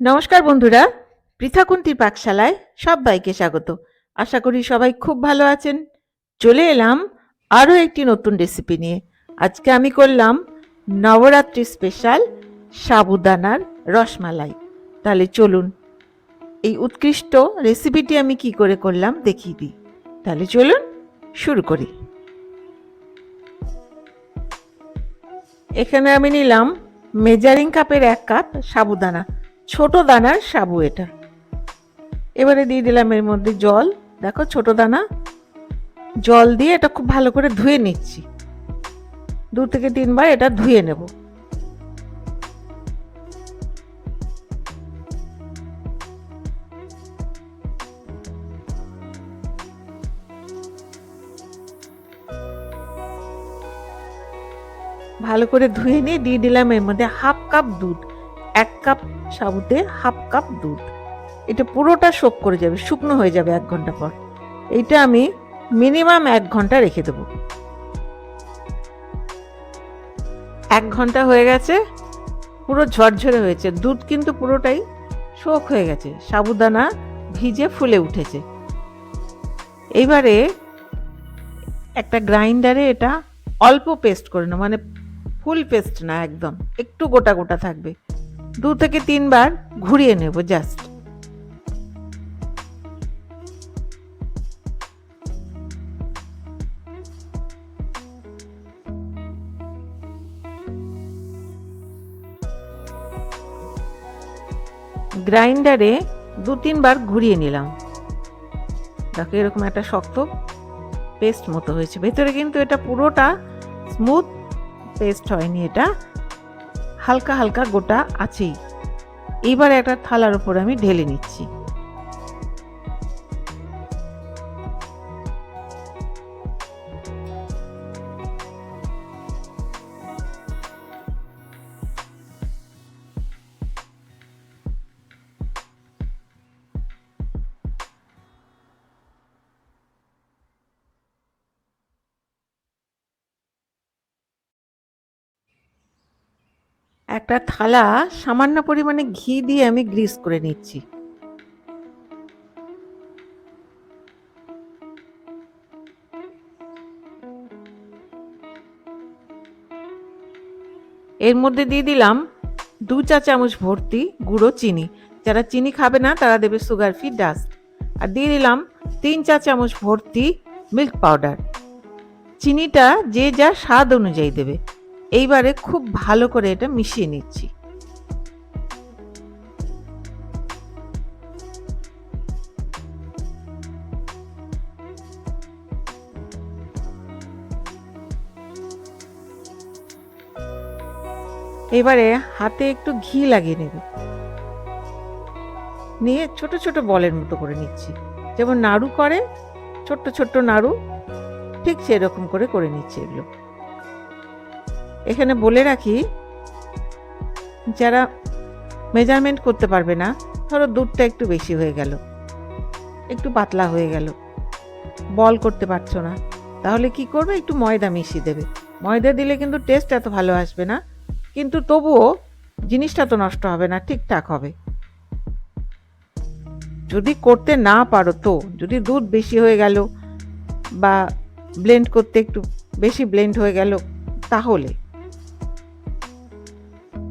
নমস্কার বন্ধুরা, পৃথাকুন্তির পাকশালায় সবাইকে স্বাগত। আশা করি সবাই খুব ভালো আছেন। চলে এলাম আরও একটি নতুন রেসিপি নিয়ে। আজকে আমি করলাম নবরাত্রি স্পেশাল সাবুদানার রসমালাই। তাহলে চলুন, এই উৎকৃষ্ট রেসিপিটি আমি কি করে করলাম দেখিয়ে দিই। তাহলে চলুন, শুরু করি। এখানে আমি নিলাম মেজারিং কাপের এক কাপ সাবুদানা। ছোট দানার সাবু এটা। এবারে দিয়ে দিলাম এর মধ্যে জল। দেখো ছোট দানা। জল দিয়ে এটা খুব ভালো করে ধুয়ে নিচ্ছি। দু থেকে তিনবার এটা ধুয়ে নেব। ভালো করে ধুয়ে নিয়ে দিয়ে দিলাম এর মধ্যে হাফ কাপ দুধ। এক কাপ সাবুতে হাফ কাপ দুধ। এটা পুরোটা শোক করে যাবে, শুকনো হয়ে যাবে এক ঘণ্টা পর। এইটা আমি মিনিমাম এক ঘণ্টা রেখে দেবো। এক ঘণ্টা হয়ে গেছে, পুরো ঝরঝরে হয়েছে। দুধ কিন্তু পুরোটাই শোক হয়ে গেছে, সাবুদানা ভিজে ফুলে উঠেছে। এইবারে একটা গ্রাইন্ডারে এটা অল্প পেস্ট করে নেব মানে ফুল পেস্ট না, একদম। একটু গোটা গোটা থাকবে। দু থেকে তিনবার ঘুরিয়ে নেব জাস্ট গ্রাইন্ডারে দু তিনবার ঘুরিয়ে নিলাম। দেখো, এরকম একটা শক্ত পেস্ট মতো হয়েছে। ভেতরে কিন্তু এটা পুরোটা স্মুথ পেস্ট হয়নি এটা। হালকা হালকা গোটা আছেই। এবার একটা থালার উপর আমি ঢেলে নিচ্ছি। একটা থালা সামান্য পরিমাণে ঘি দিয়ে আমি গ্রিস করে নিচ্ছি। এর মধ্যে দিয়ে দিলাম দু চা চামচ ভর্তি গুঁড়ো চিনি। যারা চিনি খাবে না, তারা দেবে সুগার ফ্রি ডাস্ট। আর দিয়ে দিলাম তিন চা চামচ ভর্তি মিল্ক পাউডার। চিনিটা যে যা স্বাদ অনুযায়ী দেবে। এইবারে খুব ভালো করে এটা মিশিয়ে নিচ্ছি। এবারে হাতে একটু ঘি লাগিয়ে নেবে। নিয়ে ছোট ছোট বলের মতো করে নিচ্ছি। যেমন নাড়ু করে, ছোট্ট ছোট্ট নাড়ু, ঠিক সেরকম করে করে নিচ্ছি এগুলো। এখানে বলে রাখি, যারা মেজারমেন্ট করতে পারবে না, ধরো দুধটা একটু বেশি হয়ে গেল, একটু পাতলা হয়ে গেল, বল করতে পারছ না, তাহলে কি করবে? একটু ময়দা মিশিয়ে দেবে। ময়দা দিলে কিন্তু টেস্ট এত ভালো আসবে না, কিন্তু তবুও জিনিসটা তো নষ্ট হবে না, ঠিকঠাক হবে। যদি করতে না পারো তো, যদি দুধ বেশি হয়ে গেল বা ব্লেন্ড করতে একটু বেশি ব্লেন্ড হয়ে গেল, তাহলে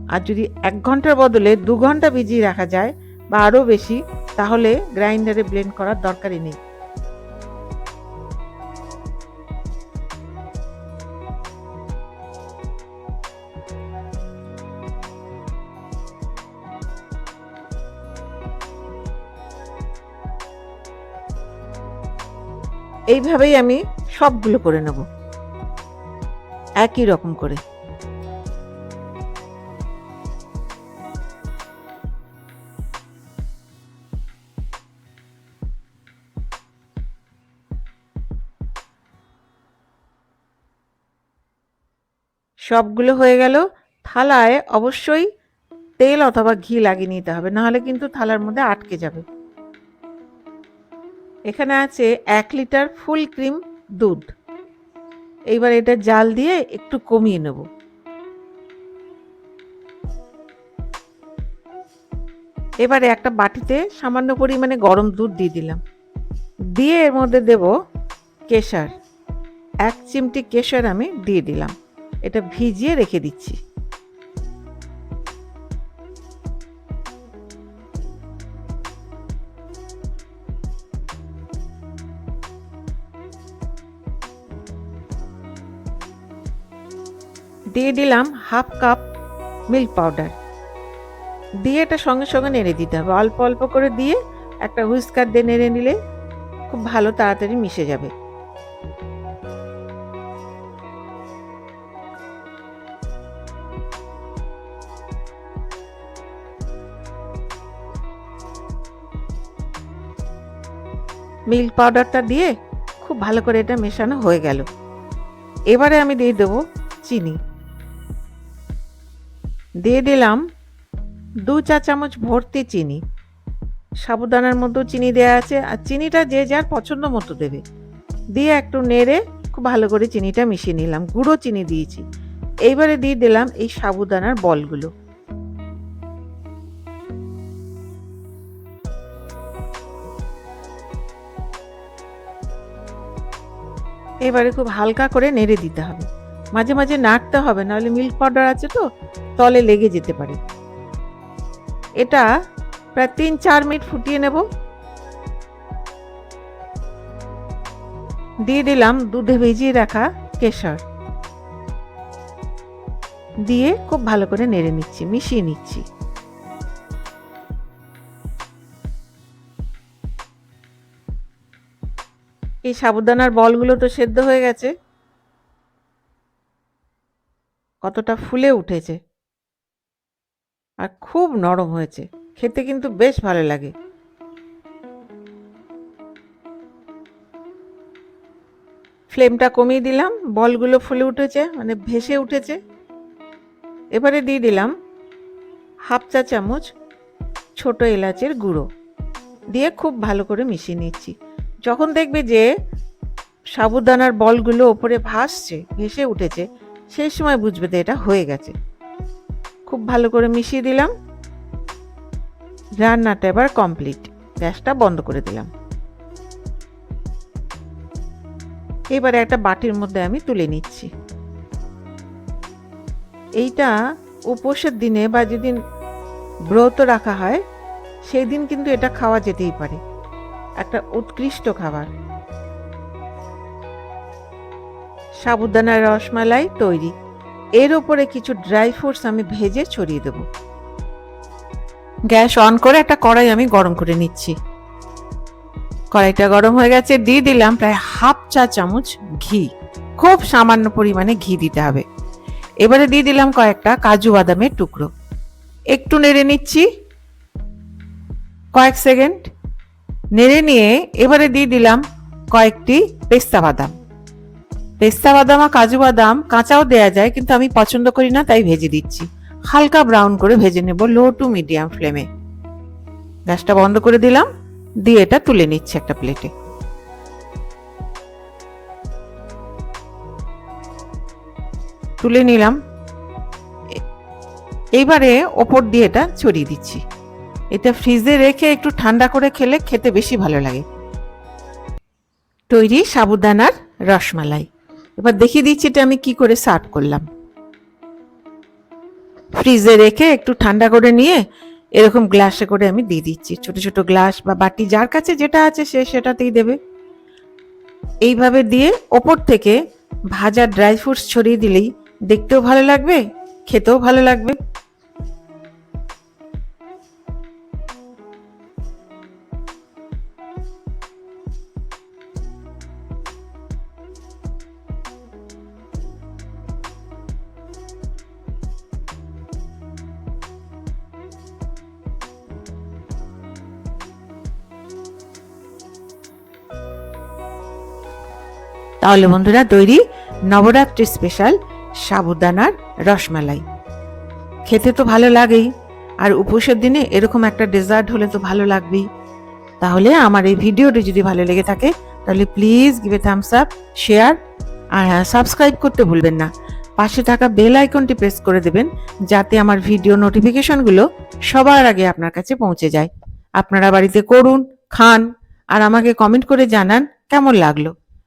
আর যদি এক ঘণ্টার বদলে দু ঘণ্টা ভিজিয়ে রাখা যায় বা আরও বেশি, তাহলে গ্রাইন্ডারে ব্লেন্ড করার দরকারই নেই। এইভাবেই আমি সবগুলো করে নেব। একই রকম করে। সবগুলো হয়ে গেল। থালায় অবশ্যই তেল অথবা ঘি লাগিয়ে নিতে হবে, নাহলে কিন্তু থালার মধ্যে আটকে যাবে। এখানে আছে এক লিটার ফুল ক্রিম দুধ। এইবার এটা জাল দিয়ে একটু কমিয়ে নেব। এবারে একটা বাটিতে সামান্য পরিমাণে গরম দুধ দিয়ে দিলাম। দিয়ে এর মধ্যে দেব কেশার। এক চিমটি কেশর আমি দিয়ে দিলাম। এটা ভিজিয়ে রেখে দিচ্ছি। দিয়ে দিলাম হাফ কাপ মিল্ক পাউডার। দিয়ে এটা সঙ্গে সঙ্গে নেড়ে দিতে হবে। অল্প অল্প করে দিয়ে একটা হুইস্কার দিয়ে নেড়ে নিলে খুব ভালো তাড়াতাড়ি মিশে যাবে। মিল্ক পাউডারটা দিয়ে খুব ভালো করে এটা মেশানো হয়ে গেল। এবারে আমি দিয়ে দেবো চিনি। দিয়ে দিলাম দু চা চামচ ভর্তি চিনি। সাবুদানার মতো চিনি দেওয়া আছে আর চিনিটা যে যার পছন্দ মতো দেবে। দিয়ে একটু নেড়ে খুব ভালো করে চিনিটা মিশিয়ে নিলাম। গুঁড়ো চিনি দিয়েছি। এইবারে দিয়ে দিলাম এই সাবুদানার বলগুলো। এবারে খুব হালকা করে নেড়ে দিতে হবে। মাঝে মাঝে নাড়তে হবে, নাহলে মিল্ক পাউডার আছে তো, তলে লেগে যেতে পারে। এটা প্রায় তিন চার মিনিট ফুটিয়ে নেব। দিয়ে দিলাম দুধে ভিজিয়ে রাখা কেশর। দিয়ে খুব ভালো করে নেড়ে নিচ্ছি, মিশিয়ে নিচ্ছি। এই সাবুদানার বলগুলো তো সেদ্ধ হয়ে গেছে। কতটা ফুলে উঠেছে। আর খুব নরম হয়েছে। খেতে কিন্তু বেশ ভালো লাগে। ফ্লেমটা কমিয়ে দিলাম। বলগুলো ফুলে উঠেছে মানে ভেসে উঠেছে। এবারে দিয়ে দিলাম হাফ চা চামচ ছোট এলাচের গুঁড়ো। দিয়ে খুব ভালো করে মিশিয়ে নিচ্ছি। যখন দেখবে যে সাবুদানার বলগুলো ওপরে ভাসছে, ভেসে উঠেছে, সেই সময় বুঝবে যে এটা হয়ে গেছে। খুব ভালো করে মিশিয়ে দিলাম। রান্নাটা এবার কমপ্লিট গ্যাসটা বন্ধ করে দিলাম। এবারে একটা বাটির মধ্যে আমি তুলে নিচ্ছি। এইটা উপোসের দিনে বা যেদিন ব্রত রাখা হয় সেই দিন কিন্তু এটা খাওয়া যেতেই পারে। একটা উৎকৃষ্ট খাবার। সাবুদানার রসমালাই তৈরি। এর ওপরে কিছু ড্রাই ফ্রুটস আমি ভেজে ছড়িয়ে দেব। গ্যাস অন করে একটা কড়াই আমি গরম করে নিচ্ছি। কড়াইটা গরম হয়ে গেছে, দিয়ে দিলাম প্রায় হাফ চা চামচ ঘি। খুব সামান্য পরিমাণে ঘি দিতে হবে। এবারে দিয়ে দিলাম কয়েকটা কাজু বাদামের টুকরো। একটু নেড়ে নিচ্ছি। কয়েক সেকেন্ড। নেড়ে নিয়ে এবারে দিয়ে দিলাম কয়েকটি পেস্তা বাদাম। পেস্তা বাদাম আর কাজু বাদাম কাঁচাও দেয়া যায়, কিন্তু আমি পছন্দ করি না, তাই ভেজে দিচ্ছি। হালকা ব্রাউন করে ভেজে নেব লো টু মিডিয়াম ফ্লেমে। গ্যাসটা বন্ধ করে দিলাম, দিয়ে এটা তুলে নিচ্ছি একটা প্লেটে। তুলে নিলাম। এইবারে ওপর দিয়ে এটা ছড়িয়ে দিচ্ছি। এটা ফ্রিজে রেখে একটু ঠান্ডা করে খেলে খেতে বেশি ভালো লাগে। তৈরি সাবুদানার রসমালাই। এবার দেখিয়ে দিচ্ছি এটা আমি কি করে সার্ভ করলাম। ফ্রিজে রেখে একটু ঠান্ডা করে নিয়ে এরকম গ্লাসে করে আমি দিয়ে দিচ্ছি। ছোট ছোট গ্লাস বা বাটি যার কাছে যেটা আছে সে সেটাতেই দেবে। এইভাবে দিয়ে ওপর থেকে ভাজা ড্রাই ফ্রুটস ছড়িয়ে দিলেই দেখতেও ভালো লাগবে, খেতেও ভালো লাগবে। তাহলে বন্ধুরা তৈরি নবরাত্রি স্পেশাল সাবুদানার রসমালাই। খেতে তো ভালো লাগেই, আর উপোসের দিনে এরকম একটা ডেজার্ট হলে তো ভালো লাগবেই। তাহলে আমার এই ভিডিওটি যদি ভালো লেগে থাকে, তাহলে please give a thumbs up share আর হ্যাঁ সাবস্ক্রাইব করতে ভুলবেন না। পাশে থাকা বেল আইকনটি প্রেস করে দেবেন, যাতে আমার ভিডিও নোটিফিকেশনগুলো সবার আগে আপনার কাছে পৌঁছে যায়। আপনারা বাড়িতে করুন, খান, আর আমাকে কমেন্ট করে জানান কেমন লাগল।